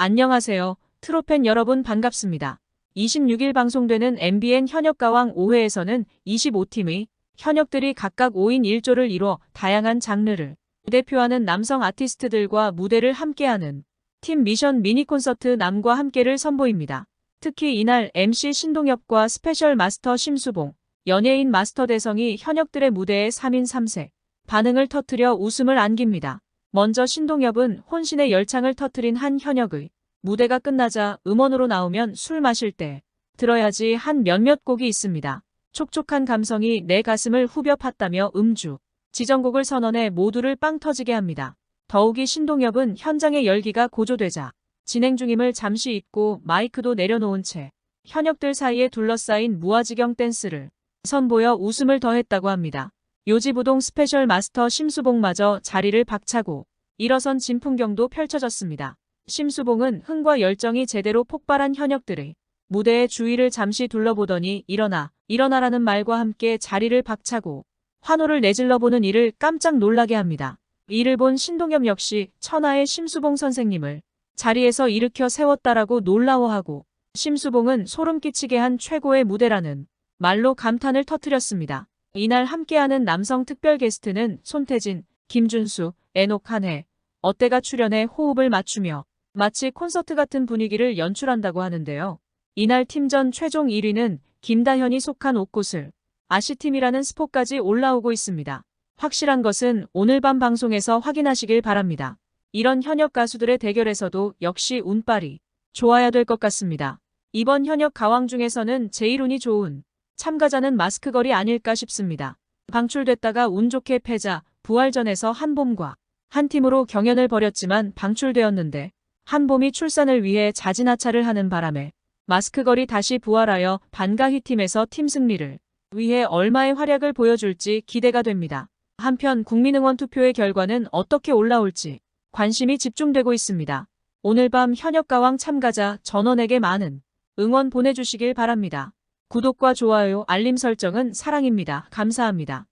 안녕하세요. 트로팬 여러분 반갑습니다. 26일 방송되는 MBN 현역가왕 5회에서는 25팀의 현역들이 각각 5인 1조를 이뤄 다양한 장르를 대표하는 남성 아티스트들과 무대를 함께하는 팀 미션 미니 콘서트 남과 함께를 선보입니다. 특히 이날 MC 신동엽과 스페셜 마스터 심수봉, 연예인 마스터 대성이 현역들의 무대에 3인 3색 반응을 터뜨려 웃음을 안깁니다. 먼저 신동엽은 혼신의 열창을 터뜨린 한 현역의 무대가 끝나자 음원으로 나오면 술 마실 때 들어야지 한 몇몇 곡이 있습니다. 촉촉한 감성이 내 가슴을 후벼 팠다며 음주, 지정곡을 선언해 모두를 빵 터지게 합니다. 더욱이 신동엽은 현장의 열기가 고조되자 진행 중임을 잠시 잊고 마이크도 내려놓은 채 현역들 사이에 둘러싸인 무아지경 댄스를 선보여 웃음을 더했다고 합니다. 요지부동 스페셜 마스터 심수봉마저 자리를 박차고 일어선 진풍경도 펼쳐졌습니다. 심수봉은 흥과 열정이 제대로 폭발한 현역들의 무대의 주위를 잠시 둘러보더니 일어나 일어나라는 말과 함께 자리를 박차고 환호를 내질러보는 이를 깜짝 놀라게 합니다. 이를 본 신동엽 역시 천하의 심수봉 선생님을 자리에서 일으켜 세웠다라고 놀라워하고 심수봉은 소름 끼치게 한 최고의 무대라는 말로 감탄을 터뜨렸습니다. 이날 함께하는 남성 특별 게스트는 손태진, 김준수, 애녹 한해, 어때가 출연해 호흡을 맞추며 마치 콘서트 같은 분위기를 연출한다고 하는데요. 이날 팀전 최종 1위는 김다현이 속한 옷꽃을 아시팀이라는 스포까지 올라오고 있습니다. 확실한 것은 오늘 밤 방송에서 확인하시길 바랍니다. 이런 현역 가수들의 대결에서도 역시 운빨이 좋아야 될 것 같습니다. 이번 현역 가왕 중에서는 제일 운이 좋은 참가자는 마스크걸이 아닐까 싶습니다. 방출됐다가 운 좋게 패자 부활전에서 한봄과 한 팀으로 경연을 벌였지만 방출되었는데 한봄이 출산을 위해 자진하차를 하는 바람에 마스크걸이 다시 부활하여 반가희 팀에서 팀 승리를 위해 얼마의 활약을 보여줄지 기대가 됩니다. 한편 국민응원 투표의 결과는 어떻게 올라올지 관심이 집중되고 있습니다. 오늘 밤 현역 가왕 참가자 전원에게 많은 응원 보내주시길 바랍니다. 구독과 좋아요, 알림 설정은 사랑입니다. 감사합니다.